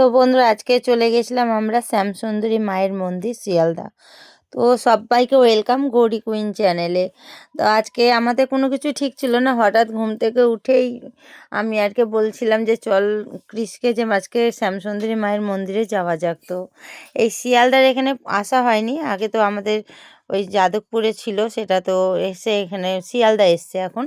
তো বন্ধুরা, আজকে চলে গেছিলাম আমরা শ্যামসুন্দরী মায়ের মন্দির, শিয়ালদা। তো সবাইকে ওয়েলকাম গৌরী কুইন চ্যানেলে। তো আজকে আমাদের কোনো কিছু ঠিক ছিল না, হঠাৎ ঘুম থেকে উঠেই আমি আরকে বলছিলাম যে, চল ক্রিসকে যে আজকে শ্যামসুন্দরী মায়ের মন্দিরে যাওয়া যাক তো। এই শিয়ালদার এখানে আসা হয়নি, আগে তো আমাদের ওই যাদবপুরে ছিল, সেটা তো এসে এখানে, শিয়ালদা এসছে এখন।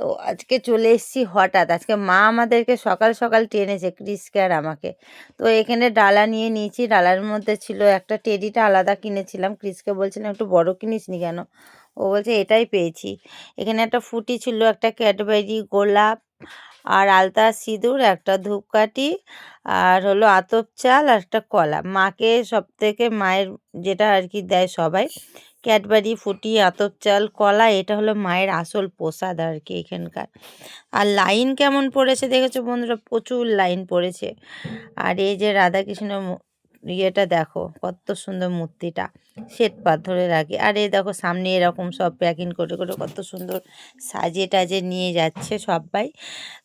তো আজকে চলে এসেছি হঠাৎ। আজকে মা আমাদেরকে সকাল সকাল টেনেছে ক্রিসকে আর আমাকে। তো এখানে ডালা নিয়ে নিয়েছি, ডালার মধ্যে ছিল একটা টেডিটা আলাদা কিনেছিলাম। ক্রিসকে বলছিলাম, একটু বড় কিনিস নি কেন? ও বলছে, এটাই পেয়েছি। এখানে একটা ফুটি ছিল, একটা ক্যাডবেরি, গোলাপ আর আলতা সিঁদুর, একটা ধূপকাঠি, আর হলো আতপ চাল আর একটা কলা। মাকে সব থেকে মায়ের যেটা আর কি দেয় সবাই ক্যাডবারি ফুটি, আতপ চাল, কলা, এটা হলো মায়ের আসল প্রসাদ আর কি এখানকার। আর লাইন কেমন পড়েছে দেখেছ বন্ধুরা? প্রচুর লাইন পড়েছে। আর এই যে রাধাকৃষ্ণ ইয়েটা দেখো, কত সুন্দর মূর্তিটা। শ্বেত পাথরে রাখে আর এই দেখো, সামনে এরকম সব প্যাকিং করে করে কত সুন্দর সাজিয়ে টাজিয়ে নিয়ে যাচ্ছে সবাই।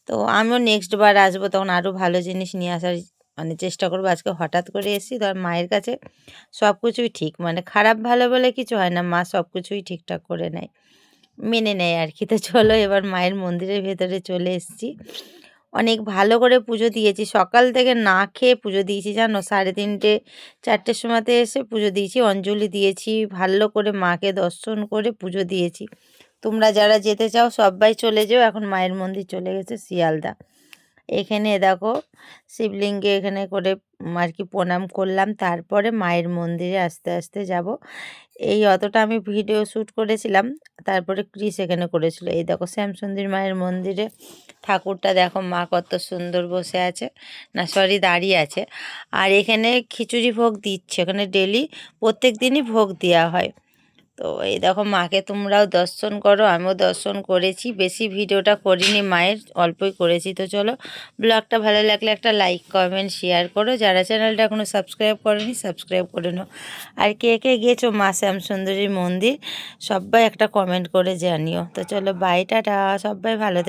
তো আমিও নেক্সট বার আসব, তখন আরও ভালো জিনিস নিয়ে আসার মানে চেষ্টা করব। আজকে হঠাৎ করে এসেছি, ধর মায়ের কাছে সব কিছুই ঠিক। মানে খারাপ ভালো বলে কিছু হয় না, মা সব কিছুই ঠিকঠাক করে নেয়, মেনে নেয় আর কি। তো চলো এবার মায়ের মন্দিরের ভেতরে চলে এসেছি। অনেক ভালো করে পুজো দিয়েছি। সকাল থেকে না খেয়ে পুজো দিয়েছি, জানো? সাড়ে তিনটে, চারটের সময়তে এসে পুজো দিয়েছি, অঞ্জলি দিয়েছি, ভালো করে মাকে দর্শন করে পুজো দিয়েছি। তোমরা যারা যেতে চাও সবাই চলে যেও, এখন মায়ের মন্দির চলে গেছে শিয়ালদা। এখানে দেখো শিবলিঙ্গে এখানে করে আর কি প্রণাম করলাম। তারপরে মায়ের মন্দিরে আস্তে আস্তে যাব। এই অতটা আমি ভিডিও শ্যুট করেছিলাম। তারপরে ক্রিস এখানে করেছিল। এই দেখো শ্যামসুন্দর মায়ের মন্দিরে ঠাকুরটা দেখো মা কত সুন্দর বসে আছে। না সরি দাঁড়িয়ে আছে। আর এখানে খিচুড়ি ভোগ দিচ্ছে। এখানে ডেলি প্রত্যেক দিনই ভোগ দেওয়া হয়। তো এই দেখো মাকে তোমরাও দর্শন করো, আমিও দর্শন করেছি। বেশি ভিডিওটা করিনি, মায়ের অল্পই করেছি। তো চলো, ব্লগটা ভালো লাগলে একটা লাইক, কমেন্ট, শেয়ার করো। যারা চ্যানেলটা এখনও সাবস্ক্রাইব করেনি, সাবস্ক্রাইব করে নাও। আর কে কে গিয়েছো? মা শ্যামসুন্দরী মন্দির, সবাই একটা কমেন্ট করে জানিও। তো চলো বাইটাটা সবাই ভালো